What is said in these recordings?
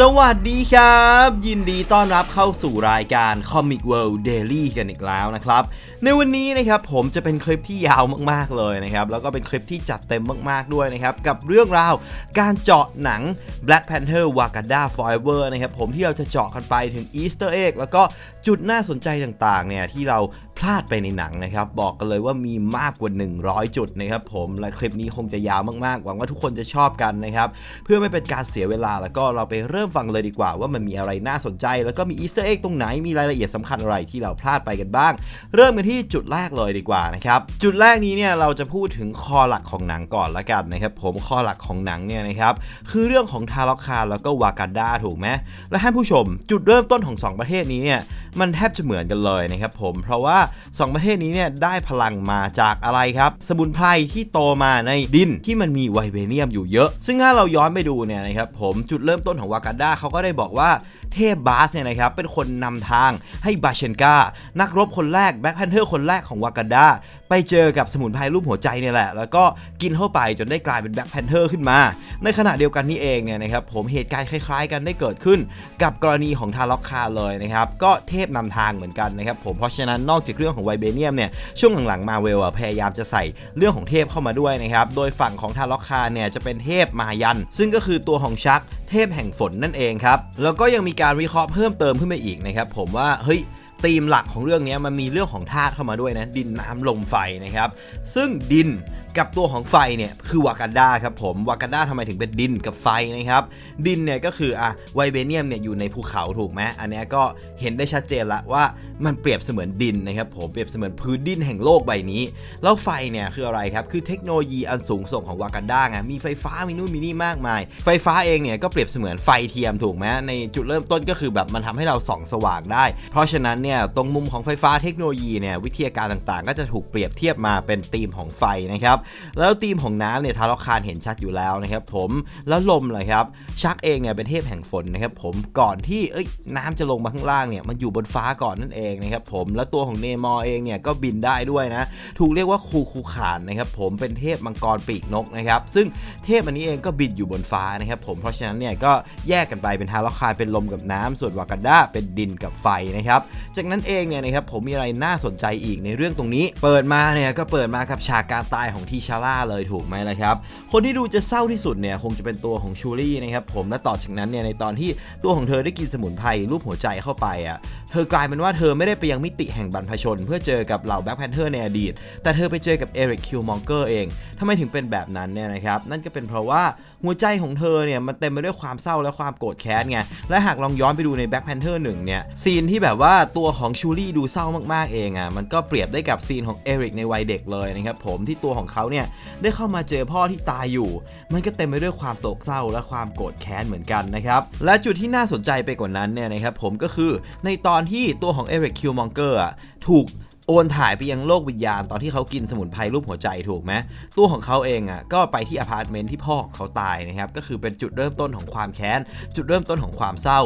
สวัสดีครับ ยินดีต้อนรับเข้าสู่รายการ Comic World Daily กันอีกแล้วนะครับ ในวันนี้นะครับผมจะเป็นคลิปที่ยาวมากๆเลยนะครับ แล้วก็เป็นคลิปที่จัดเต็มมากๆด้วยนะครับ กับเรื่องราวการเจาะหนัง Black Panther Wakanda Forever นะครับผมที่เราจะเจาะกันไปถึง Easter Egg แล้วก็จุดน่าสนใจต่างๆเนี่ยที่เราพลาดไปในหนังนะครับ บอกกันเลยว่ามีมากกว่า 100 จุดนะครับผมและคลิปนี้คงจะยาวมากๆ หวังว่าทุกคนจะชอบกันนะครับเพื่อไม่เป็นการเสียเวลาแล้วก็เราไปเริ่มฟังเลยดีกว่าว่ามันมีอะไรน่าสนใจ แล้วก็มีอีสเตอร์เอ็กตรงไหนมีรายละเอียดสำคัญอะไรที่เราพลาดไปกันบ้าง เริ่มกันที่จุดแรกเลยดีกว่านะครับจุดแรกนี้เนี่ยเราจะพูดถึงคอหลักของหนังก่อนละกันนะครับผมคอหลักของหนังเนี่ยนะครับคือเรื่องของทารอคาแล้วก็วากันดาถูกไหมและท่านผู้ชม จุดเริ่มต้นของสองประเทศนี้เนี่ยมันแทบจะเหมือนกันเลยนะครับผมเพราะว่าสองประเทศนี้เนี่ยได้พลังมาจากอะไรครับ สมุนไพรที่โตมาในดินที่มันมีไวเบเนียมอยู่เยอะ ซึ่งถ้าเราย้อนไปดูเนี่ยนะครับผมจุดเริ่มต้นของวากันดาเขาก็ได้บอกว่า เทพบาสเนี่ยนะครับเป็นคนนำทางให้บาเชนกานักรบคนแรกแบ็คแพนเทอร์คนแรกของวากันดาไปเจอกับสมุนไพรรูปหัวใจเนี่ยแหละ แล้วก็กินเข้าไปจนได้กลายเป็นแบ็คแพนเทอร์ขึ้นมา ในขณะเดียวกันนี่เองเนี่ยนะครับผมเหตุการณ์คล้ายๆ กันได้เกิดขึ้น กับกรณีของทารอกคาเลยนะครับก็เทพนำทางเหมือนกันนะครับผมเพราะฉะนั้นนอกจากเรื่องของไวเบเนียมเนี่ยช่วงหลังๆมาเวลพยายามจะใส่เรื่องของเทพเข้ามาด้วยนะครับโดยฝั่งของทารอกคาเนี่ยจะเป็นเทพมายัน ซึ่งก็คือตัวของชักเทพแห่งฝนนั่นเองครับแล้วก็ยังมีการวิเคราะห์เพิ่มเติมขึ้นมาอีกนะครับผมว่าเฮ้ยธีมหลักของเรื่องนี้มันมีเรื่องของธาตุเข้ามาด้วยนะดินน้ำลมไฟนะครับ ซึ่งดิน กับตัวของไฟเนี่ยคือวากันดาครับผมวากันดาทำไมถึงเป็นดินกับไฟนะครับ ดินเนี่ยก็คืออะไวเบเนียมเนี่ยอยู่ในภูเขาถูกไหมอันนี้ก็เห็นได้ชัดเจนละว่ามันเปรียบเสมือนดินนะครับผมเปรียบเสมือนพื้นดินแห่งโลกใบนี้ แล้วไฟเนี่ยคืออะไรครับ คือเทคโนโลยีอันสูงส่งของวากันดาไงมีไฟฟ้ามีนู่นมีนี่มากมาย ไฟฟ้าเองเนี่ยก็เปรียบเสมือนไฟเทียมถูกไหมในจุดเริ่มต้นก็คือแบบมันทำให้เราส่องสว่างได้ เพราะฉะนั้นเนี่ยตรงมุมของไฟฟ้าเทคโนโลยีเนี่ยวิทยาการต่างๆ ก็จะถูกเปรียบเทียบมาเป็นธีมของไฟนะครับแล้วธีมของน้ำเนี่ยทารอคารเห็นชัดอยู่แล้วนะครับ ผมแล้วลมเลยครับชักเองเนี่ยเป็นเทพแห่งฝนนะครับ ผมก่อนที่เอ้ยน้ำจะลงมาข้างล่างเนี่ยมันอยู่บนฟ้าก่อนนั่นเองนะครับ ผมแล้วตัวของเนมอร์เองเนี่ยก็บินได้ด้วยนะ ถูกเรียกว่าคูคูขานนะครับ ผมเป็นเทพมังกรปีกนกนะครับ ซึ่งเทพอันนี้เองก็บินอยู่บนฟ้านะครับ ผมเพราะฉะนั้นเนี่ยก็แยกกันไปเป็นทารอคารเป็นลมกับน้ำส่วนวากันดาเป็นดินกับไฟนะครับ จากนั้นเองเนี่ยนะครับผมมีอะไรน่าสนใจอีกในเรื่องตรงนี้ เปิดมาเนี่ยก็เปิดมากับฉากการตายของทชาร่าเลยถูกไหมล่ะครับ คนที่ดูจะเศร้าที่สุดเนี่ยคงจะเป็นตัวของชูรี่นะครับผมและต่อจากนั้นเนี่ยในตอนที่ตัวของเธอได้กินสมุนไพรรูปหัวใจเข้าไปอะเธอกลายเป็นว่าเธอไม่ได้ไปยังมิติแห่งบรรพชน เพื่อเจอกับเหล่าแบ็คแพนเทอร์ในอดีต แต่เธอไปเจอกับเอริกคิวมองเกอร์เองทำไมถึงเป็นแบบนั้นเนี่ยนะครับนั่นก็เป็นเพราะว่าหัวใจของเธอเนี่ยมันเต็มไปด้วยความเศร้าและความโกรธแค้นไงและหากลองย้อนไปดูในแบ็คแพนเทอร์หนึ่งเนี่ยซีนที่แบบว่าตัวของชูรี่ดูเศร้ามากๆเองอะมันก็เปรียบได้กับซีนของเอริกในวัยเด็กเลยนะครับผมที่ตัวของเขาเนี่ยได้เข้ามาเจอพ่อที่ตายอยู่ มันก็เต็มไปด้วยความโศกเศร้าและความโกรธแค้นเหมือนกันนะครับ และจุดที่น่าสนใจไปกว่านั้นเนี่ยนะครับผมก็คือในตอนที่ตัวของเอริกคิวมองเกอร์ถูกโอนถ่ายไปยังโลกวิญญาณตอนที่เขากินสมุนไพรรูปหัวใจถูกไหมตัวของเขาเองอะก็ไปที่อพาร์ตเมนต์ที่พ่อของเขาตายนะครับก็คือเป็นจุดเริ่มต้นของความแค้น จุดเริ่มต้นของความเศร้า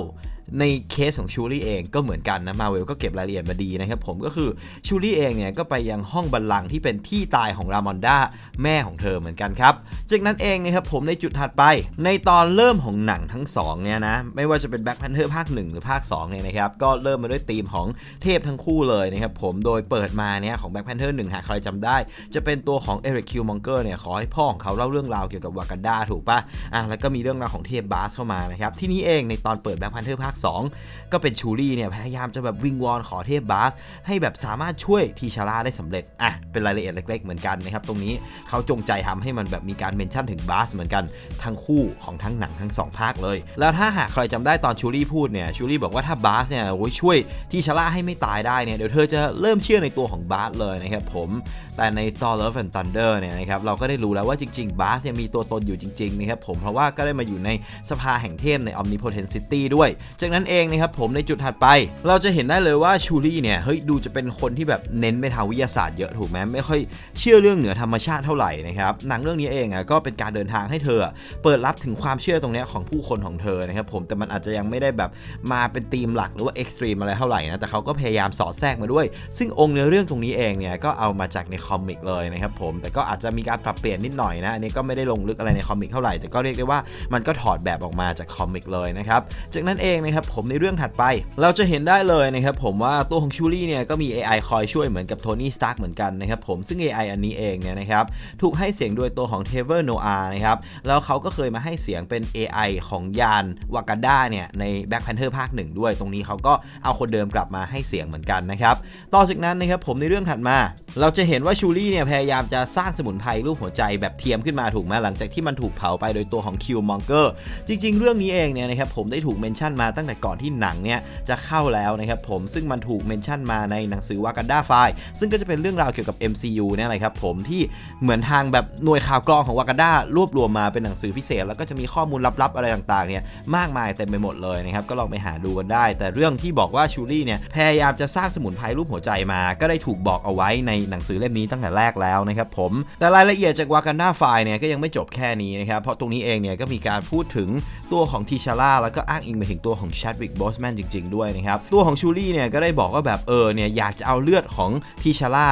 ในเคสของชูรี่เองก็เหมือนกันนะมาเวลก็เก็บรายละเอียดมาดีนะครับผมก็คือชูรี่เองเนี่ยก็ไปยังห้องบัลลังก์ที่เป็นที่ตายของรามอนดาแม่ของเธอเหมือนกันครับ จากนั้นเองนะครับผมในจุดถัดไป ในตอนเริ่มของหนังทั้งสองเนี่ยนะไม่ว่าจะเป็นแบ็คแพนเทอร์ภาค 1 หรือภาค2เนี่ยนะครับก็เริ่มมาด้วยธีมของเทพทั้งคู่เลยนะครับผมโดยเปิดมาเนี่ยของแบ็คแพนเทอร์หนึ่งหากใครจำได้ จะเป็นตัวของเอริกคิวมองเกอร์เนี่ยขอให้พ่อของเขาเล่าเรื่องราวเกี่ยวกับวากันดาถูกปะอะแล้วก็มีเรื่องราวของเทพบาสเข้ามานะครับที่นี้เองในตอนเปิดแบ็คแพนเทอร์ภาค2 ก็เป็นชูรี่เนี่ยพยายามจะแบบวิงวอนขอเทพบาส ให้แบบสามารถช่วยทีชาร่าได้สำเร็จ อะ เป็นรายละเอียดเล็ก ๆ เหมือนกันนะครับ ตรงนี้เขาจงใจทำให้มันแบบมีการเมนชั่นถึงบาสเหมือนกันทั้งคู่ของทั้งหนังทั้งสองภาคเลย แล้วถ้าหากใครจำได้ตอนชูรี่พูดเนี่ยชูรี่บอกว่าถ้าบาสเนี่ยโอ้ยช่วยทีชาร่าให้ไม่ตายได้เนี่ยเดี๋ยวเธอจะเริ่มเชื่อในตัวของบาสเลยนะครับผมแต่ใน Thor Love and Thunder เนี่ยนะครับเราก็ได้รู้แล้วว่าจริงๆบาสเนี่ยมีตัวตนอยู่จริงๆนะครับผมเพราะว่าก็ได้มาอยู่ในสภาแห่งเทพใน Omnipotent City ด้วยจากจากนั้นเองนะครับผมในจุดถัดไป เราจะเห็นได้เลยว่าชูรี่เนี่ยเฮ้ยดูจะเป็นคนที่แบบเน้นไปทางวิทยาศาสตร์เยอะถูกไหมไม่ค่อยเชื่อเรื่องเหนือธรรมชาติเท่าไหร่นะครับหนังเรื่องนี้เองอะก็เป็นการเดินทางให้เธอ เปิดรับถึงความเชื่อตรงนี้ของผู้คนของเธอนะครับผมแต่มันอาจจะยังไม่ได้แบบมาเป็นธีมหลักหรือว่าเอ็กซ์ตรีมอะไรเท่าไหร่นะแต่เขาก็พยายามสอดแทรกมาด้วย ซึ่งองค์เนื้อเรื่องตรงนี้เองเนี่ยก็เอามาจากในคอมิกเลยนะครับผมแต่ก็อาจจะมีการปรับเปลี่ยนนิดหน่อยนะอันนี้ก็ไม่ได้ลงลึกอะไรในคอมิกเท่าไหร่แต่ก็เรียกได้ว่ามันก็ถอดแบบออกมาจากคอมิกเลยนะครับจากนั้นเองนะครับผมในเรื่องถัดไป เราจะเห็นได้เลยนะครับผมว่าตัวของชูรี่เนี่ยก็มี AI คอยช่วยเหมือนกับโทนี่สตาร์กเหมือนกันนะครับผมซึ่ง AI อันนี้เองเนี่ยนะครับถูกให้เสียงโดยตัวของเทเวอร์โนอานะครับแล้วเขาก็เคยมาให้เสียงเป็น AI ของยานวากันดาเนี่ยใน Black Panther ภาคหนึ่งด้วย ตรงนี้เขาก็เอาคนเดิมกลับมาให้เสียงเหมือนกันนะครับต่อจากนั้นนะครับผมในเรื่องถัดมา เราจะเห็นว่าชูรี่เนี่ยพยายามจะสร้างสมุนไพรรูปหัวใจแบบเทียมขึ้นมาถูกไหมหลังจากที่มันถูกเผาไปโดยตัวของคิวมองเกอร์จริง ๆ เรื่องนี้เองเนี่ยนะครับผมได้ถูกเมนชั่นมาตั้งแต่ก่อนที่หนังเนี่ยจะเข้าแล้วนะครับผมซึ่งมันถูกเมนชั่นมาในหนังสือวากันดาไฟซึ่งก็จะเป็นเรื่องราวเกี่ยวกับ MCU เนี่ยแหละครับผมที่เหมือนทางแบบหน่วยข่าวกรองของวากันดารวบรวมมาเป็นหนังสือพิเศษ แล้วก็จะมีข้อมูลลับๆอะไรต่างๆเนี่ยมากมายเต็มไปหมดเลยนะครับก็ลองไปหาดูกันได้ แต่เรื่องที่บอกว่าชูรี่เนี่ยพยายามจะสร้างสมุนไพรรูปหัวใจมา ก็ได้ถูกบอกเอาไว้ในหนังสือเล่มนี้ตั้งแต่แรกแล้วนะครับผมแต่รายละเอียดจากวากันดาไฟเนี่ยก็ยังไม่จบแค่นี้นะครับเพราะตรงนี้เองเนี่ยก็มีการพูดถึงตัวของทีชาร่าแล้วก็อ้างอิงไปถึงตัวของชดวิกบอสแมนจริง ๆ ด้วยนะครับ ตัวของชูรี่เนี่ยก็ได้บอกว่าแบบเออเนี่ยอยากจะเอาเลือดของทีชาร่า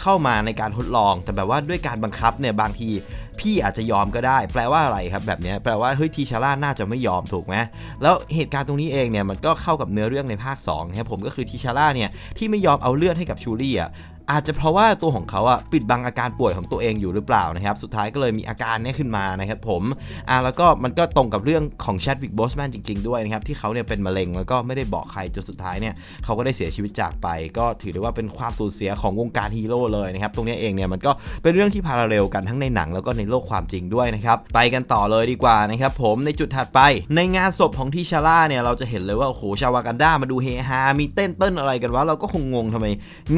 เข้ามาในการทดลอง แต่แบบว่าด้วยการบังคับเนี่ยบางทีพี่อาจจะยอมก็ได้ แปลว่าอะไรครับแบบเนี้ยแปลว่าเฮ้ยทีชาร่าน่าจะไม่ยอมถูกไหมแล้วเหตุการณ์ตรงนี้เองเนี่ยมันก็เข้ากับเนื้อเรื่องในภาค2นะครับผมก็คือทีชาร่าเนี่ยที่ไม่ยอมเอาเลือดให้กับชูรี่อะ อาจจะเพราะว่าตัวของเขาอะปิดบังอาการป่วยของตัวเองอยู่หรือเปล่านะครับ สุดท้ายก็เลยมีอาการนี้ขึ้นมานะครับผมอ่าแล้วก็มันก็ตรงกับเรื่องของแชดวิกบอสแมนจริงๆด้วยนะครับ ที่เขาเนี่ยเป็นมะเร็งแล้วก็ไม่ได้บอกใครจนสุดท้ายเนี่ยเขาก็ได้เสียชีวิตจากไป ก็ถือได้ว่าเป็นความสูญเสียของวงการฮีโร่เลยนะครับ ตรงนี้เองเนี่ยมันก็เป็นเรื่องที่พาราเรลกันทั้งในหนังแล้วก็ในโลกความจริงด้วยนะครับไปกันต่อเลยดีกว่านะครับผมในจุดถัดไป ในงานศพของทีชาร่าเนี่ยเราจะเห็นเลยว่าโอ้โหชาวากันดามาดูเฮฮามีเต้นเต้นอะไรกันวะเราก็คงงงทำไม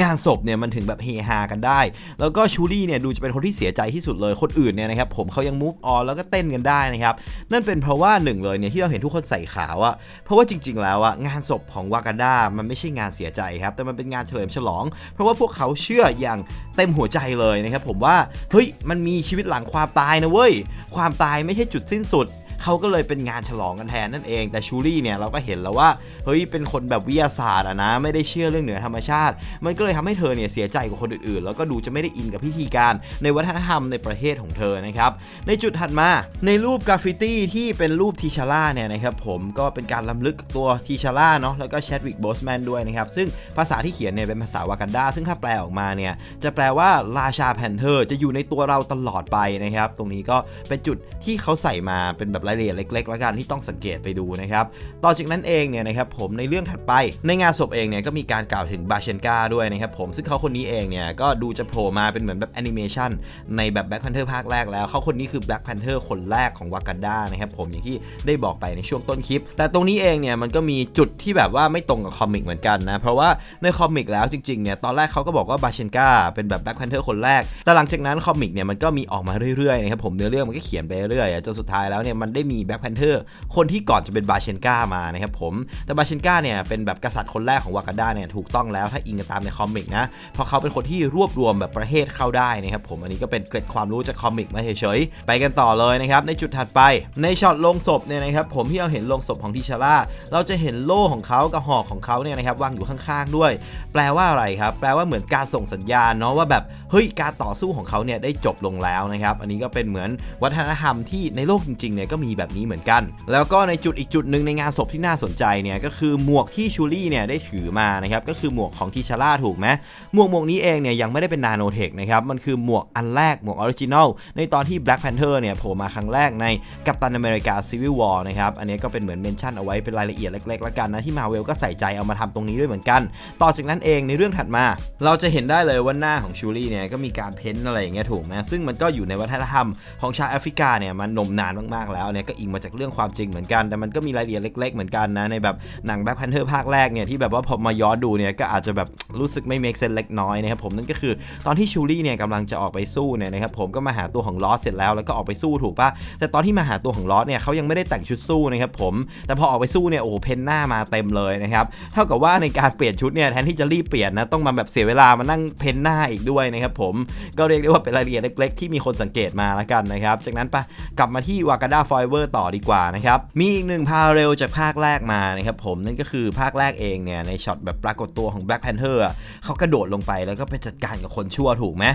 งานศพเนี่ยมันถงแบบเฮฮากันได้ แล้วก็ชูรี่เนี่ยดูจะเป็นคนที่เสียใจที่สุดเลยคนอื่นเนี่ยนะครับผมเขายัง move on แล้วก็เต้นกันได้นะครับนั่นเป็นเพราะว่าหนึ่งเลยเนี่ยที่เราเห็นทุกคนใส่ขาวอะเพราะว่าจริง ๆ แล้วอะงานศพของวากันดามันไม่ใช่งานเสียใจครับแต่มันเป็นงานเฉลิมฉลอง เพราะว่าพวกเขาเชื่ออย่างเต็มหัวใจเลยนะครับผมว่าเฮ้ยมันมีชีวิตหลังความตายนะเว้ยความตายไม่ใช่จุดสิ้นสุด เขาก็เลยเป็นงานฉลองกันแทนนั่นเอง แต่ชูรี่เนี่ยเราก็เห็นแล้วว่าเฮ้ยเป็นคนแบบวิทยาศาสตร์อะนะไม่ได้เชื่อเรื่องเหนือธรรมชาติ มันก็เลยทำให้เธอเนี่ยเสียใจกว่าคนอื่นๆ แล้วก็ดูจะไม่ได้อินกับพิธีการในวัฒนธรรมในประเทศของเธอนะครับในจุดถัดมาในรูปกราฟฟิตี้ที่เป็นรูปทีชาร่าเนี่ยนะครับผมก็เป็นการล้ำลึกตัวทีชาร่าเนาะแล้วก็แชดวิกบสแมนด้วยนะครับซึ่งภาษาที่เขียนเนี่ยเป็นภาษาวากันดาซึ่งถ้าแปลออกมาเนี่ยจะแปลว่าราชาแพนเทอร์จะอยู่ในตัวเราตลอดไปนะครับตรงนี้ก็เป็นจุดที่เขาใส่มาเป็นแบบรายละเอียดเล็กๆแล้วกันที่ต้องสังเกตไปดูนะครับ ต่อจากนั้นเองเนี่ยนะครับผมในเรื่องถัดไปในงานศพเองเนี่ยก็มีการกล่าวถึงบาเชนกาด้วยนะครับผมซึ่งเขาคนนี้เองเนี่ยก็ดูจะโผล่มาเป็นเหมือนแบบแอนิเมชันในแบบแบ็คแพนเทอร์ภาคแรกแล้วเขาคนนี้คือแบ็คแพนเทอร์คนแรกของวากันดานะครับผมอย่างที่ได้บอกไปในช่วงต้นคลิป แต่ตรงนี้เองเนี่ยมันก็มีจุดที่แบบว่าไม่ตรงกับคอมิกเหมือนกันนะเพราะว่าในคอมิกแล้วจริงๆเนี่ยตอนแรกเขาก็บอกว่าบาเชนกาเป็นแบบแบ็คแพนเทอร์คนแรกแต่หลังจากนั้นคอมิกเนี่ยมันก็มีออกมาเรื่อยๆนะครับผมเนื้อเรื่องมันก็เขียนไปเรื่อยจนสุดท้ายแล้วเนี่ยมันไได้มีแบ็คแพนเทอร์คนที่ก่อนจะเป็นบาเชนกามานะครับผม แต่บาเชนกาเนี่ยเป็นแบบกษัตริย์คนแรกของวากันดาเนี่ยถูกต้องแล้วถ้าอิงกันตามในคอมิกนะ เพราะเขาเป็นคนที่รวบรวมแบบประเทศเข้าได้นะครับผม อันนี้ก็เป็นเกร็ดความรู้จากคอมิกมาเฉยๆ ไปกันต่อเลยนะครับ ในจุดถัดไป ในช็อตลงศพเนี่ยนะครับผมที่เราเห็นลงศพของทิชาร่า เราจะเห็นโล่ของเขากับหอกของเขาเนี่ยนะครับวางอยู่ข้างๆด้วย แปลว่าอะไรครับ แปลว่าเหมือนการส่งสัญญาณเนาะว่าแบบเฮ้ยการต่อสู้ของเขาเนี่ยได้จบลงแล้วนะครับ อันนี้ก็เป็นเหมือนวัฒนธรรมที่ในโลกจริงๆเนี่ยก็มีแบบนี้เหมือนกัน แล้วก็ในจุดอีกจุดหนึ่งในงานศพที่น่าสนใจเนี่ยก็คือหมวกที่ชูรี่เนี่ยได้ถือมานะครับก็คือหมวกของทิชาร่าถูกไหมหมวกหมวกนี้เองเนี่ยยังไม่ได้เป็นนาโนเทคนะครับมันคือหมวกอันแรกหมวกออริจินอลในตอนที่ Black Panther เนี่ยโผล่มาครั้งแรกในกัปตันอเมริกา Civil War นะครับอันนี้ก็เป็นเหมือนเมนชั่นเอาไว้เป็นรายละเอียดเล็กๆแล้วกันนะที่มาเวลก็ใส่ใจเอามาทำตรงนี้ด้วยเหมือนกัน ต่อจากนั้นเองในเรื่องถัดมา เราจะเห็นได้เลยว่าหน้าของชูรี่เนี่ยก็มีการเพ้นอะไรอย่างเงี้ยถูกไหมซึ่งมันก็อยู่ในวัฒนธรรมของชาวแอฟริกาเนี่ยมันนมนานมากๆแล้วนเนี่ยก็อิงมาจากเรื่องความจริงเหมือนกัน แต่มันก็มีรายละเอียดเล็ก ๆ เหมือนกันนะในแบบหนังแบ็คแพนเทอร์ภาคแรกเนี่ยที่แบบว่าพอมาย้อนดูเนี่ยก็อาจจะแบบรู้สึกไม่เมคเซนเล็กน้อยนะครับผมนั่นก็คือตอนที่ชูรี่เนี่ยกำลังจะออกไปสู้เนี่ยนะครับผมก็มาหาตัวของลอสเสร็จแล้วแล้วก็ออกไปสู้ถูกปะแต่ตอนที่มาหาตัวของลอสเนี่ยเขายังไม่ได้แต่งชุดสู้นะครับผมแต่พอออกไปสู้เนี่ยโอ้โหเพนหน้ามาเต็มเลยนะครับเท่ากับว่าในการเปลี่ยนชุดเนี่ยแทนที่จะรีบเปลี่ยนนะต้องมาแบบเสียเวลามานั่งเพนหน้าอีกด้วยนะครับผมก็เรียกได้ว่าเป็นรายละเอียดเล็ก ๆ ที่มีคนสังเกตมาแล้วกันนะครับจากนั้นปะกลับมาที่วากาดาฟอยเวอร์ต่อดีกว่านะครับ มีอีกหนึ่งพาเรลจากภาคแรกมานะครับผมนั่นก็คือภาคแรกเองเนี่ยในช็อตแบบปรากฏตัวของ Black Panther เขากระโดดลงไปแล้วก็ไปจัดการกับคนชั่วถูกไหม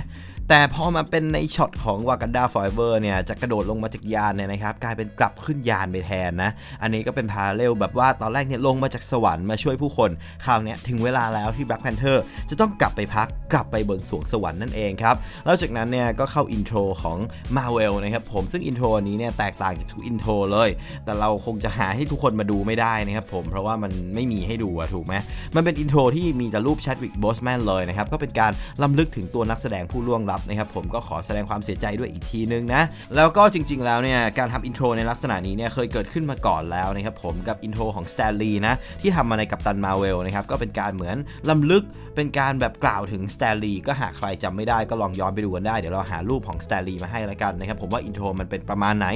แต่พอมาเป็นในช็อตของ Wakanda Forever เนี่ยจะกระโดดลงมาจากยานเนี่ยนะครับกลายเป็นกลับขึ้นยานไปแทนนะ อันนี้ก็เป็นพาเรลแบบว่าตอนแรกเนี่ยลงมาจากสวรรค์มาช่วยผู้คน คราวนี้ถึงเวลาแล้วที่ Black Panther จะต้องกลับไปพักกลับไปบนสวงสวรรค์นั่นเองครับ แล้วจากนั้นเนี่ยก็เข้าอินโทรของ Marvel นะครับผมซึ่งอินโทรนี้เนี่ยแตกต่างจากทุกอินโทรเลย แต่เราคงจะหาให้ทุกคนมาดูไม่ได้นะครับผมเพราะว่ามันไม่มีให้ดูอะถูกไหมมันเป็นอินโทรที่มีแต่รูปแชดวิกบอสแมนเลยนะครับก็เป็นการล้ำลึกถึงตัวนักแสดงผู้ล่วงลับนะครับผมก็ขอแสดงความเสียใจด้วยอีกทีนึงนะ แล้วก็จริง ๆ แล้วเนี่ยการทำอินโทรในลักษณะนี้เนี่ยเคยเกิดขึ้นมาก่อนแล้วนะครับผมกับอินโทรของสแตนลีย์นะที่ทำมาในกัปตันมาเวลนะครับก็เป็นการเหมือนล้ำลึกเป็นการแบบกล่าวถึงสแตนลีย์ก็หากใครจำไม่ได้ก็ลองย้อนไปดูกันได้เดี๋ยวเราหารูปของสแตนลีย์มาให้แล้วกันนะครับผมว่าอินโทรมันเป็นประมาณไหน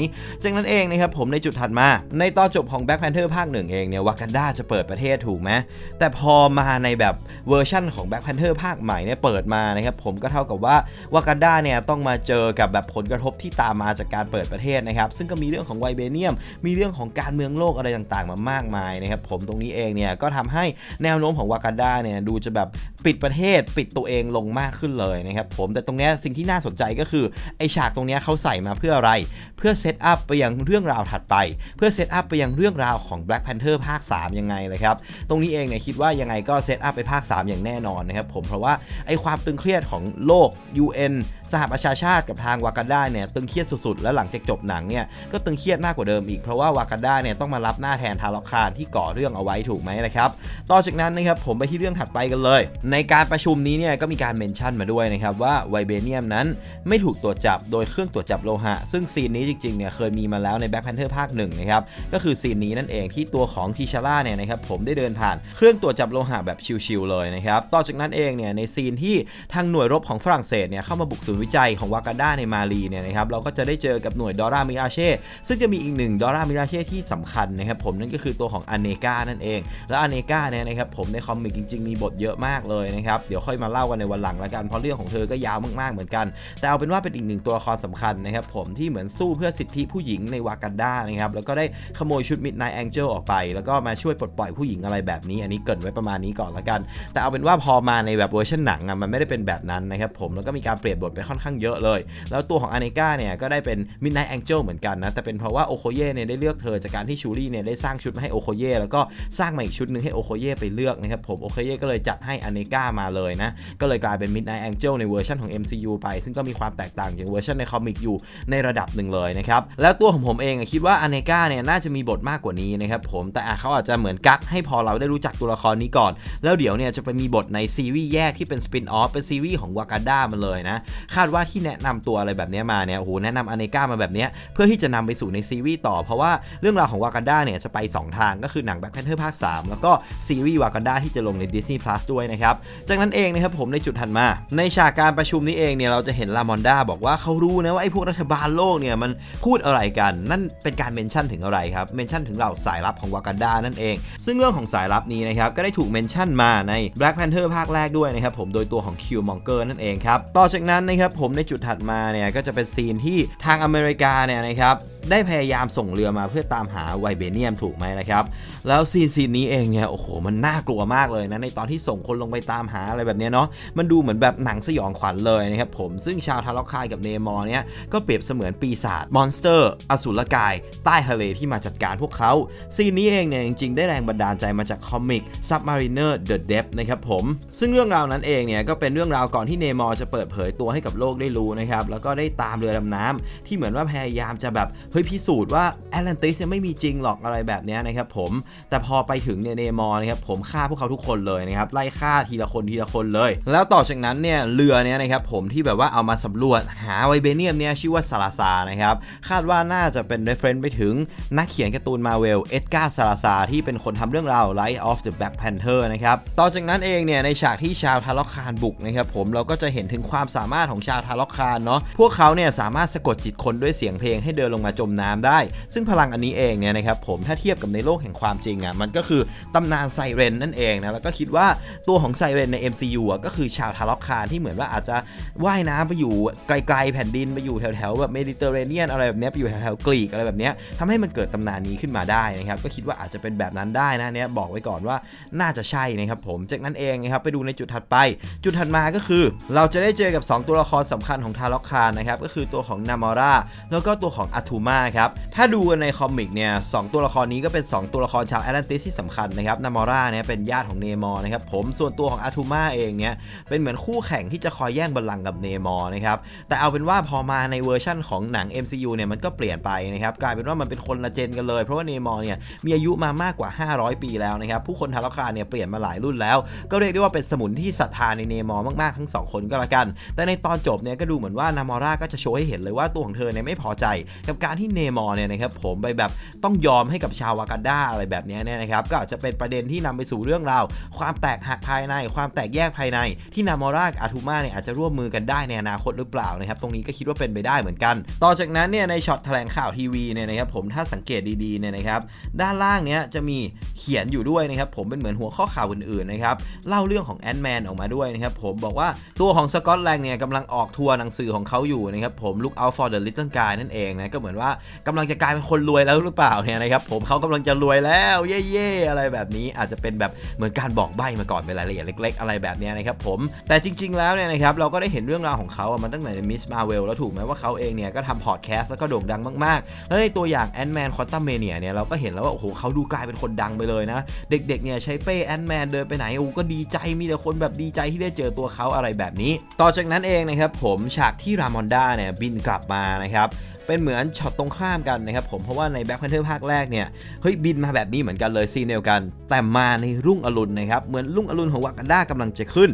จากนั้นเองนะครับผมในจุดถัดมา ในตอนจบของ Black Panther ภาคหนึ่งเองเนี่ยวากันดาจะเปิดประเทศถูกไหมแต่พอมาในแบบเวอร์ชั่นของ Black Panther ภาคใหม่เนี่ยเปิดมานะครับผมก็เท่ากับว่าวากันดาเนี่ยต้องมาเจอกับแบบผลกระทบที่ตามมาจากการเปิดประเทศนะครับ ซึ่งก็มีเรื่องของไวเบเนียม มีเรื่องของการเมืองโลกอะไรต่างๆ มามากมายนะครับ ผมตรงนี้เองเนี่ยก็ทำให้แนวโน้มของวากันดาเนี่ยดูจะแบบปิดประเทศ ปิดตัวเองลงมากขึ้นเลยนะครับผมแต่ตรงนี้สิ่งที่น่าสนใจก็คือไอฉากตรงนี้เขาใส่มาเพื่ออะไร เพื่อเซตอัพไปยังเรื่องราวถัดไป เพื่อเซตอัพไปยังเรื่องราวของ Black Panther ภาค 3 ยังไงเลยครับ ตรงนี้เองเนี่ยคิดว่ายังไงก็เซตอัพไปภาค 3 อย่างแน่นอนนะครับผมเพราะว่าไอความตึงเครียดของโลก and สหประชาชาติกับทางวากันดาเนี่ยตึงเครียดสุดๆ แล้วหลังจากจบหนังเนี่ยก็ตึงเครียดมากกว่าเดิมอีกเพราะว่าวากันดาเนี่ยต้องมารับหน้าแทนทารอคารที่ก่อเรื่องเอาไว้ถูกไหมนะครับต่อจากนั้นนะครับผมไปที่เรื่องถัดไปกันเลย ในการประชุมนี้เนี่ยก็มีการเมนชั่นมาด้วยนะครับว่าไวเบเนียมนั้นไม่ถูกตรวจจับโดยเครื่องตรวจจับโลหะ ซึ่งซีนนี้จริงๆเนี่ยเคยมีมาแล้วใน Black Panther ภาคหนึ่งนะครับก็คือซีนนี้นั่นเองที่ตัวของทีชาร่าเนี่ยนะครับผมได้เดินผ่านเครื่องตรวจจับโลหะแบบชิวๆเลยนะครับต่อจากนั้นเองเนี่ยในซีนที่ทางหน่วยรบของฝรั่งเศสเนี่ยเข้ามาบุกศูนย์วิจัยของวากันดาในมาลีเนี่ยนะครับเราก็จะได้เจอกับหน่วยดอร่ามิราเช่ซึ่งจะมีอีกหนึ่งดอร่ามิราเช่ที่สำคัญนะครับผมนั่นก็คือตัวของอเนกานั่นเอง แล้วอเนกาเนี่ยนะครับผมในคอมิกจริง ๆ มีบทเยอะมากเลยนะครับเดี๋ยวค่อยมาเล่ากันในวันหลังละกันเพราะเรื่องของเธอก็ยาวมากๆเหมือนกัน แต่เอาเป็นว่าเป็นอีกหนึ่งตัวละครสำคัญนะครับผมที่เหมือนสู้เพื่อสิทธิผู้หญิงในวากันดานะครับแล้วก็ได้ขโมยชุด Midnight Angel ออกไป แล้วก็มาช่วยปลดปล่อยผู้หญิงอะไรแบบนี้ อันนี้เกินไว้ประมาณนี้ก่อนละกัน แต่เอาเป็นว่าพอมาในแบบเวอร์ชันหนังอะมันไม่ได้เป็นแบบนั้นนะครับผมแล้วก็มีการเปลี่ยนบทไปค่อนข้างเยอะเลย แล้วตัวของอเนกาเนี่ยก็ได้เป็น Midnight Angel เหมือนกันนะ แต่เป็นเพราะว่าโอโคเย่เนี่ยได้เลือกเธอจากการที่ชูรี่เนี่ยได้สร้างชุดมาให้โอโคเย่แล้วก็สร้างมาอีกชุดหนึ่งให้โอโคเย่ไปเลือกนะครับผมโอโคเย่ก็เลยจัดให้อเนกามาเลยนะ ก็เลยกลายเป็น Midnight Angel ในเวอร์ชันของ MCU ไป ซึ่งก็มีความแตกต่างจากเวอร์ชันในคอมิกอยู่ในระดับหนึ่งเลยนะครับแล้วตัวของผมเองคิดว่าอเนกาเนี่ยน่าจะมีบทมากกว่านี้นะครับผมแต่เขาอาจจะเหมือนกักให้พอเราได้รู้จักตัวละครนี้ก่อน แล้วเดี๋ยวเนี่ยจะไปมีบทในซีรีส์แยกที่เป็นสปินออฟเป็นซีรีส์ของวากันดามันเลยนะคาดว่าที่แนะนำตัวอะไรแบบนี้มาเนี่ยโอ้โหแนะนำอเนก้ามาแบบนี้เพื่อที่จะนำไปสู่ในซีรีส์ต่อ เพราะว่าเรื่องราวของวากันดาเนี่ยจะไป 2 ทางก็คือหนังแบ็คแพนเทอร์ภาค 3 แล้วก็ซีรีส์วากันดาที่จะลงใน Disney Plus ด้วยนะครับ จากนั้นเองนะครับผมในจุดถัดมา ในฉากการประชุมนี้เองเนี่ยเราจะเห็นลามอนดาบอกว่าเขารู้นะว่าไอ้พวกรัฐบาลโลกเนี่ยมันพูดอะไรกัน นั่นเป็นการเมนชั่นถึงอะไรครับเมนชั่นถึงเหล่าสายลับของวากันดานั่นเอง ซึ่งเรื่องของสายลับนี้นะครับก็ได้ถูกเมนชั่นมาใน Black Panther ภาคแรกด้วยนะครับผมโดยตัวของ Killmonger นั่นเองครับต่อจากนั้นนะครับผมในจุดถัดมาเนี่ยก็จะเป็นซีนที่ทางอเมริกาเนี่ยนะครับ ได้พยายามส่งเรือมาเพื่อตามหาไวเบเนียมถูกไหมนะครับ แล้วซีนซีนนี้เองเนี่ยโอ้โหมันน่ากลัวมากเลยนะในตอนที่ส่งคนลงไปตามหาอะไรแบบเนี้ยเนาะมันดูเหมือนแบบหนังสยองขวัญเลยนะครับผมซึ่งชาวทารอกคายกับเนมอร์เนี่ยก็เปรียบเสมือนปีศาจมอนสเตอร์อสูรกาย ใต้ทะเลที่มาจัดการพวกเขาซีนนี้เองเนี่ยจริงๆได้แรงบันดาลใจมาจากคอมิก Submariner The Depth นะครับผมซึ่งเรื่องราวนั้นเองเนี่ยก็เป็นเรื่องราวก่อนที่เนมอร์จะเปิดเผยตัวให้กับโลกได้รู้นะครับแล้วก็ได้ตามเรือดำน้ำที่เหมือนว่าพยายามจะแบบฮ้ยพิสูจน์ว่าแอตแลนติสเนี่ยไม่มีจริงหรอกอะไรแบบนี้นะครับผมแต่พอไปถึงเนี่ยเนมอร์นะครับผมฆ่าพวกเขาทุกคนเลยนะครับไล่ฆ่าทีละคนทีละคนเลย แล้วต่อจากนั้นเนี่ยเรือเนี่ยนะครับผมที่แบบว่าเอามาสำรวจหาไวเบเนียมเนี่ยชื่อว่าซาลาซานะครับคาดว่าน่าจะเป็นเรฟเฟนไปถึงนักเขียนการ์ตูนมาเวลเอ็ดการ์ซาลาซาที่เป็นคนทำเรื่องราว Light of the Black Panther นะครับต่อจากนั้นเองเนี่ยในฉากที่ชาวทารอกคานบุกนะครับผมเราก็จะเห็นถึงความสามารถของชาวทารอกคานเนาะพวกเขาเนี่ยสามารถสะกดจิตคนด้วยเสียงเพลงให้เดินลงมาจมน้ำได้ ซึ่งพลังอันนี้เองเนี่ยนะครับผมถ้าเทียบกับในโลกแห่งความจริงอะมันก็คือตำนานไซเรนนั่นเองนะแล้วก็คิดว่าตัวของไซเรนใน MCU อะก็คือชาวทารอกคานที่เหมือนว่าอาจจะว่ายน้ำไปอยู่ไกลๆแผ่นดินไปอยู่แถวๆแบบเมดิเตอร์เรเนียนอะไรแบบเนี้ยไปอยู่แถวๆกรีกอะไรแบบเนี้ยทำให้มันเกิดตำนานนี้ขึ้นมาได้นะครับก็คิดว่าอาจจะเป็นแบบนั้นได้นะเนี่ยบอกไว้ก่อนว่าน่าจะใช่นะครับผมจากนั้นเองนะครับไปดูในจุดถัดไป จุดถัดมาก็คือ เราจะได้เจอกับ 2 ตัวละครสำคัญของทารอกคานนะครับก็คือตัวของนามอราแล้วก็ตัวของอาทูมาครับถ้าดูในคอมิกเนี่ยสตัวละครนี้ก็เป็น 2 ตัวละครชาวแอตแลนติสที่สำคัญนะครับนามอร่าเนี่ยเป็นญาติของเนมอร์นะครับผมส่วนตัวของอาทูมาเองเนี่ยเป็นเหมือนคู่แข่งที่จะคอยแย่งบัลลังก์กับเนมอร์นะครับแต่เอาเป็นว่าพอมาในเวอร์ชั่นของหนัง MCU เนี่ยมันก็เปลี่ยนไปนะครับกลายเป็นว่ามันเป็นคนละเจนกันเลย เพราะว่าเนมอร์เนี่ยมีอายุมามากกว่า 500 ปีแล้วนะครับผู้คนทารอกคาเนี่ยเปลี่ยนมาหลายรุ่นแล้ว ก็เรียกได้ว่าเป็นสมุนที่ศรัทธาในเนมอร์มากๆทั้งสองคนก็แล้วกัน แต่ในตอนจบเนี่ยก็ดูเหมือนว่านามอราก็จะโชว์ให้เห็นเลยว่าตัวของเธอเนี่ยไม่พอใจ กับการที่เนมอร์เนี่ยนะครับผมไปแบบต้องยอมให้กับชาววากันดาอะไรแบบนี้เนี่ยนะครับก็อาจจะเป็นประเด็นที่นำไปสู่เรื่องราวความแตกหักภายใน ความแตกแยกภายใน ที่นามอร่ากับอาทูมาเนี่ยอาจจะร่วมมือกันได้ในอนาคตหรือเปล่านะครับตรงนี้ก็คิดว่าเป็นไปได้เหมือนกัน ต่อจากนั้นเนี่ยในช็อตแถลงข่าวทีวีเนี่ยนะครับผมถ้าสังเกตดีๆเนี่ยนะครับด้านล่างเนี้ยจะมีเขียนอยู่ด้วยนะครับผมเป็นเหมือนหัวข้อข่าวอื่นๆนะครับเล่าเรื่องของแอนด์แมนออกมาด้วยนะครับผมบอกว่าตัวของสกอตแลงเนี่ยกำลังออกทัวร์หนังสือของเขาอยู่นะครับผม Look out for the little guy นั่นเองนะก็เหมือนว่ากำลังจะกลายเป็นคนรวยแล้วหรือเปล่าเนี่ยนะครับผมเขากำลังจะรวยแล้วเย่ๆอะไรแบบนี้อาจจะเป็นแบบเหมือนการบอกใบ้มาก่อนเป็นรายละเอียดเล็ก ๆ อะไรแบบนี้นะครับผมแต่จริง ๆ แล้วเนี่ยนะครับเราก็ได้เห็นเรื่องราวของเขามันตั้งแต่ในมิสมาเวลแล้วถูกไหมว่าเขาเองเนี่ยก็ทำพอดแคสต์แล้วก็โด่งดังมากๆแล้วในตัวอย่างแอนด์แมนคอนตัมเมเนียเนี่ยเราก็เห็นแล้วว่าโอ้โหเขาดูกลายเป็นคนดังไปเลยนะ เด็กๆเนี่ยใช้เป้แอนด์แมนเดินไปไหนโอ้ก็ดีใจมีแต่คนแบบดีใจที่ได้เจอตัวเขาอะไรแบบนี้ ต่อจากนั้นเองนะครับผมฉากที่รามอนด้าเนี่ยบินกลับมานะครับ เป็นเหมือนช็อตตรงข้ามกันนะครับผมเพราะว่าในแบ็คแพนเทอร์ภาคแรกเนี่ยเฮ้ยบินมาแบบนี้เหมือนกันเลยซีเดียวกัน แต่มาในรุ่งอรุณนะครับเหมือนรุ่งอรุณของวากันดากำลังจะขึ้น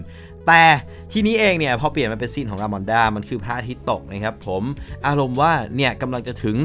แต่ทีนี้เองเนี่ยพอเปลี่ยนมาเป็นซีนของรามอนดา มันคือพระอาทิตย์ตกนะครับผมอารมณ์ว่าเนี่ยกำลังจะถึง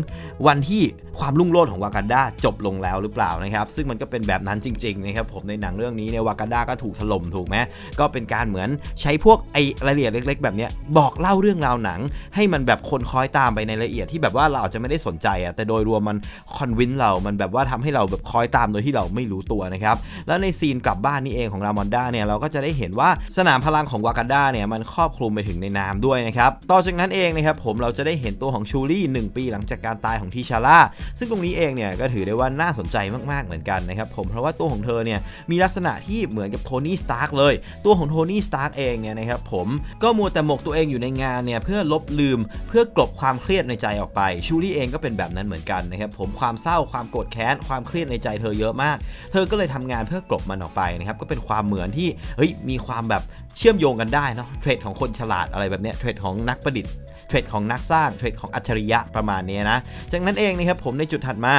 วันที่ความรุ่งโรจน์ของวากันดาจบลงแล้วหรือเปล่านะครับ ซึ่งมันก็เป็นแบบนั้นจริงๆนะครับผมในหนังเรื่องนี้เนี่ยวากันดาก็ถูกถล่มถูกไหมก็เป็นการเหมือนใช้พวกไอ้รายละเอียดเล็ก ๆ แบบนี้บอกเล่าเรื่องราวหนัง ให้มันแบบคนคอยตามไปในรายละเอียดที่แบบว่าเราอาจจะไม่ได้สนใจอะแต่โดยรวมมันคอนวินเรา มันแบบว่าทำให้เราแบบคอยตามโดยที่เราไม่รู้ตัวนะครับแล้วในซีนกลับบ้านนี่เองของรามอนดาเนี่ยเราก็จะได้เห็นว่าสนามพลังของวากันดาเนี่ยมันครอบคลุมไปถึงในน้ำด้วยนะครับ ต่อจากนั้นเองนะครับผมเราจะได้เห็นตัวของชูรี่ 1 ปีหลังจากการตายของทิชาร่า ซึ่งตรงนี้เองเนี่ยก็ถือได้ว่าน่าสนใจมากๆเหมือนกันนะครับผมเพราะว่าตัวของเธอเนี่ยมีลักษณะที่เหมือนกับโทนี่สตาร์กเลย ตัวของโทนี่สตาร์กเองเนี่ยนะครับผมก็มัวแต่หมกตัวเองอยู่ในงานเนี่ยเพื่อลบลืมเพื่อกลบความเครียดในใจออกไปชูรี่เองก็เป็นแบบนั้นเหมือนกันนะครับผมความเศร้าความโกรธแค้นความเครียดในใจเธอเยอะมาก เธอก็เลยทำงานเพื่อกลบมันออกไปนะครับก็เป็นความเหมือนที่เฮ้ยมีความแบบเชื่อมโยงกันได้เนาะเทรดของคนฉลาดอะไรแบบเนี้ยเทรดของนักประดิษฐ์เทรดของนักสร้างเทรดของอัจฉริยะประมาณนี้นะจากนั้นเองนะครับผมในจุดถัดมา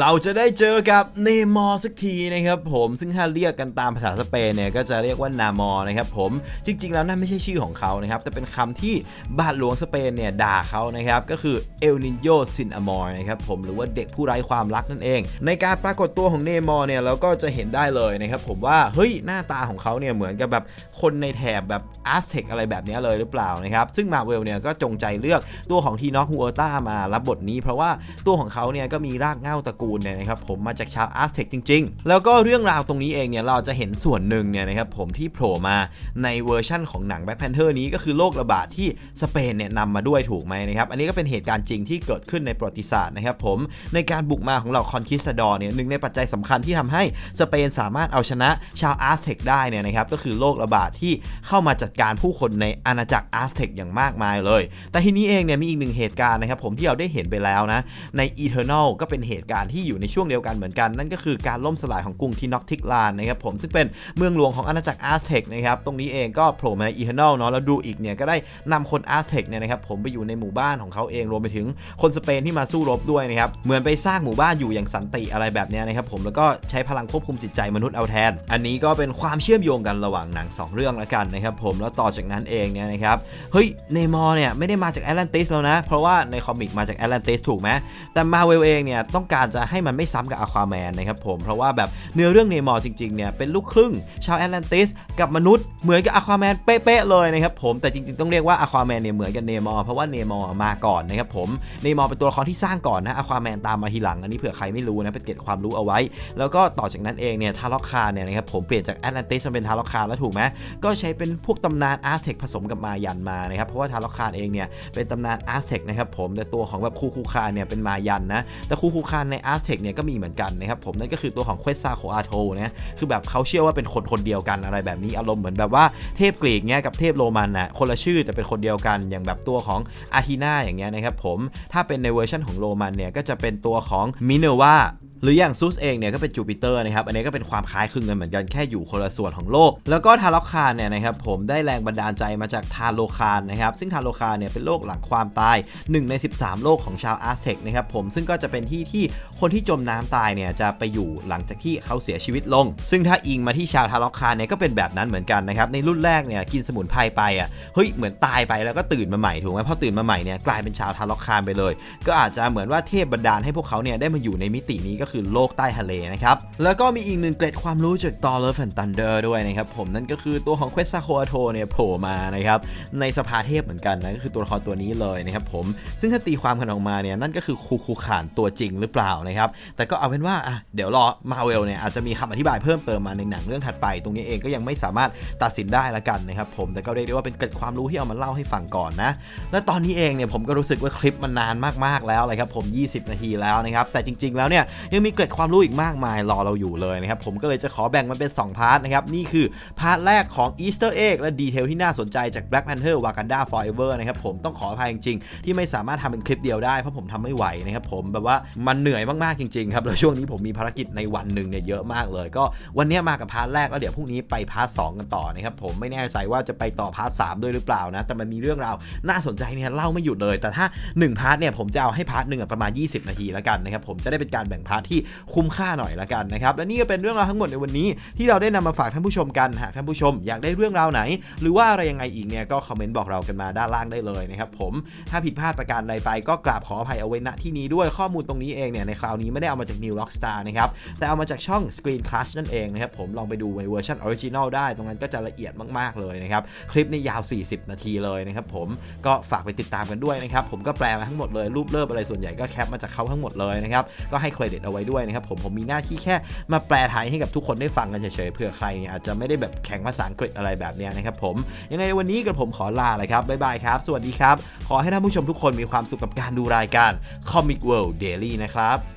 เราจะได้เจอกับเนมอสักทีนะครับผมซึ่งถ้าเรียกกันตามภาษาสเปนเนี่ยก็จะเรียกว่านามอนะครับผมจริง ๆ แล้วนั่นไม่ใช่ชื่อของเขานะครับแต่เป็นคำที่บาทหลวงสเปนเนี่ยด่าเขานะครับก็คือเอลนิโยซินอมอร์นะครับผมหรือว่าเด็กผู้ไร้ความรักนั่นเอง ในการปรากฏตัวของเนมอเนี่ยเราก็จะเห็นได้เลยนะครับผมว่าเฮ้ยหน้าตาของเขาเนี่ยเหมือนกับแบบคนในแถบแบบอาร์สเทคอะไรแบบนี้เลยหรือเปล่านะครับซึ่งมาเวลเนี่ยก็จงใจเลือกตัวของทีน็อคูเอต้ามารับบทนี้ เพราะว่าตัวของเขาเนี่ยก็มีรากเหง้าตระกูลเนี่ยนะครับผมมาจากชาวอาร์สเทคจริง ๆ แล้วก็เรื่องราวตรงนี้เองเนี่ยเราจะเห็นส่วนหนึ่งเนี่ยนะครับผมที่โผล่มาในเวอร์ชั่นของหนังแบ็คแพนเทอร์นี้ก็คือโรคระบาดที่สเปนเนี่ยนำมาด้วยถูกไหมนะครับอันนี้ก็เป็นเหตุการณ์จริงที่เกิดขึ้นในประวัติศาสตร์นะครับผมในการบุกมาของเราคอนคิสตาดอร์เนี่ยหนึ่งในปัจจัยสำคัญที่ทำให้สเปนสามารถเอาชนะชาวอาร์สเทคได้เนี่ยนะครับก็คือโรคระบาดที่เข้ามาจัดการผู้คนในอาณาจักรอาร์สเทคอย่างมากมายเลย แต่ทีนี้เองเนี่ยมีอีกหนึ่งเหตุการณ์นะครับผมที่เราได้เห็นไปแล้วนะใน Eternal ก็เป็นเหตุการณ์านที่อยู่ในช่วงเดียวกันเหมือนกัน นั่นก็คือการล่มสลายของกรุงทีนอกทิกลานนะครับผมซึ่งเป็นเมืองหลวงของอาณาจักรอาร์เทคนะครับตรงนี้เองก็โผล่มาในอีเทอร์นลเนาะแล้วดูอีกเนี่ยก็ได้นำคนอาร์เทคเนี่ยนะครับผมไปอยู่ในหมู่บ้านของเขาเองรวมไปถึงคนสเปนที่มาสู้รบด้วยนะครับเหมือนไปสร้างหมู่บ้านอยู่อย่างสันติอะไรแบบนี้นะครับผมแล้วก็ใช้พลังควบคุมจิตใจมนุษย์เอาแทน อันนี้ก็เป็นความเชื่อมโยงกันระหว่างหนังสองเรื่องละกันนะครับผมแล้วต่อจากนั้นเองเนี่ยนะครับเฮ้ยเนมอร์เนี่ยไม่ได้มาจากแอตแลนติสแล้วนะ เพราะว่าในคอมิกมาจากแอตแลนติสถูกไหมแต่มาเวลเองเนี่ยต้องการจะให้มันไม่ซ้ำกับอควาแมนนะครับผมเพราะว่าแบบเนื้อเรื่องเนมอร์จริงๆเนี่ยเป็นลูกครึ่ง ชาวแอตแลนติสกับมนุษย์เหมือนกับอควาแมนเป๊ะๆเลยนะครับผมแต่จริงๆต้องเรียกว่าอควาแมนเนี่ยเหมือนกับเนมอร์เพราะว่าเนมอร์มาก่อนนะครับผมเนมอร์เป็นตัวละครที่สร้างก่อนนะอควาแมนตามมาทีหลังอันนี้เผื่อใครไม่รู้นะเป็นเกร็ดความรู้เอาไว้ แล้วก็ต่อจากนั้นเองเนี่ยทารอคคาเนี่ยนะครับผมเปลี่ยนจากแอตแลนติสมาเป็นทารอคคาแล้วถูกไหมก็ใช้เป็นพวกตำนานอาร์เทคผสมกับมายันมานะครับเพราะว่าทารอคคาเองเนี่ยเป็นตำนานอาร์เทคนะครับผมแต่ตัวของแบบคูคูคาเนี่ยเป็นมายันนะแต่คูคูคาในอาร์เทคเนี่ยก็มีเหมือนกันนะครับผมนั่นก็คือตัวของเควสซาโคอาโทนะคือแบบเขาเชื่อว่าเป็นคนคนเดียวกันอะไรแบบนี้อารมณ์เหมือนแบบว่าเทพกรีกเนี่ยกับเทพโรมันน่ะคนละชื่อแต่เป็นคนเดียวกันอย่างแบบตัวของอาทีนาอย่างเงี้ยนะครับผมถ้าเป็นในเวอร์ชันของโรมันเนี่ยก็จะเป็นตัวของมิเนวา หรืออย่างซูสเองเนี่ยก็เป็นจูปิเตอร์นะครับอันนี้ก็เป็นความคล้ายคลึงกันเหมือนกันแค่อยู่คนละส่วนของโลก แล้วก็ทาโลคานเนี่ยนะครับผมได้แรงบันดาลใจมาจากทาโลคานนะครับซึ่งทาโลคานเนี่ยเป็นโลกหลังความตาย 1 ใน 13 โลกของชาวอาร์เซกนะครับผมซึ่งก็จะเป็นที่ที่คนที่จมน้ำตายเนี่ยจะไปอยู่หลังจากที่เขาเสียชีวิตลง ซึ่งถ้าอิงมาที่ชาวทาโลคานเนี่ยก็เป็นแบบนั้นเหมือนกันนะครับในรุ่นแรกเนี่ยกินสมุนไพรไปอะเฮ้ยเหมือนตายไปแล้วก็ตื่นมาใหม่ถูกไหมพอตื่นมาใหม่เนี่ยกลายเป็นชาวทาโลคานไปเลย ก็อาจจะเหมือนว่าเทพบันดาลให้พวกเขาเนี่ยได้มาอยู่ในมิตินี้ก็คือโลกใต้ทะเลนะครับ แล้วก็มีอีกหนึ่งเกร็ดความรู้จาก Thor Love and Thunder ด้วยนะครับผมนั่นก็คือตัวของ q u e s t a c o a t o เนี่ยโผล่มานะครับในสภาเทพเหมือนกันนะก็คือตัวละครตัวนี้เลยนะครับผมซึ่งถ้าตีความกันออกมาเนี่ยนั่นก็คือคูคูขานตัวจริงหรือเปล่านะครับแต่ก็เอาเป็นว่าอะเดี๋ยวรอมาเวลเนี่ยอาจจะมีคำอธิบายเพิ่มเติมมาในหนังเรื่องถัดไป ตรงนี้เองก็ยังไม่สามารถตัดสินได้ละกันนะครับผมแต่ก็เรียกได้ว่าเป็นเกร็ดความรู้ที่เอามาเล่าให้ฟังก่อนนะและตอนนี้เองเนี่ยผมก็รู้สึกว่าคลิปมันนานมากๆแล้วเลยครับผม 20 นาทีแล้วนะครับแต่จริง ๆแล้วเนี่ยยังมีเกร็ดความรู้อีกมากมายรอเราอยู่เลยนะครับ ผมก็เลยจะขอแบ่งมันเป็น 2 พาร์ทนะครับ นี่คือพาร์ทแรกของ Easter Egg และดีเทลที่น่าสนใจจาก Black Panther Wakanda Forever นะครับผมต้องขออภัยจริงๆ ที่ไม่สามารถทำเป็นคลิปเดียวได้เพราะผมทำไม่ไหวนะครับผมแบบว่ามันเหนื่อยมากๆจริงๆครับแล้วช่วงนี้ผมมีภารกิจในวันหนึ่งเนี่ยเยอะมากเลย ก็วันนี้มากับพาร์ทแรกแล้วเดี๋ยวพรุ่งนี้ไปพาร์ทสกันต่อนะครับผมไม่แน่ใจว่าจะไปต่อพาร์ทสด้วยหรือเปล่านะแต่มันมีเรื่องราวน่าสนใจเนี่ยเล่าไม่หยุดเลย แต่ถ้า1พาร์ทเนี่ยผมจะเอาให้พาร์ทหนึ่งประมาณ 20 นาทีแล้วกันนะครับผมจะได้เป็นการแบ่งพาร์ทที่คุ้มค่าหน่อยละกันนะครับและนี่ก็เป็นเรื่องราวทั้งหมดในวันนี้ ที่เราได้นำมาฝากท่านผู้ชมกันหากท่านผู้ชมอยากได้เรื่องราวไหน หรือว่าอะไรยังไงอีกเนี่ยก็คอมเมนต์บอกเรากันมาด้านล่างได้เลยนะครับผมถ้าผิดพลาดประการใดไปก็กราบขออภัยเอาไว้ณที่นี้ด้วยข้อมูลตรงนี้เองเนี่ยในคราวนี้ไม่ได้เอามาจาก New Rockstar นะครับแต่เอามาจากช่อง Screen Crush นั่นเองนะครับผมลองไปดูในเวอร์ชันออริจินอลได้ ตรงนั้นก็จะละเอียดมากๆเลยนะครับคลิปนี้ยาว 40 นาทีเลยนะครับผมก็ฝากไปติดตามกันด้วยนะครับผมก็แปลมาทั้งหมดเลยรูปเลิฟอะไรส่วนใหญ่ก็แคปมาจากเขาทั้งหมดเลยนะครับก็ให้เครดิตเอาไว้ด้วยนะครับผมผมมีหน้าที่แค่มาแปลไทยให้กับทุกคนได้ฟังกันเฉยๆเผื่อใครเนี่ยอาจจะไม่ได้แบบแข็งภาษาอังกฤษอะไรแบบเนี้ยนะครับผมยังไงวันนี้กับผมขอลาเลยครับบ๊ายบายครับ สวัสดีครับ ขอให้ท่านผู้ชมทุกคนมีความสุขกับการดูรายการ Comic World Daily นะครับ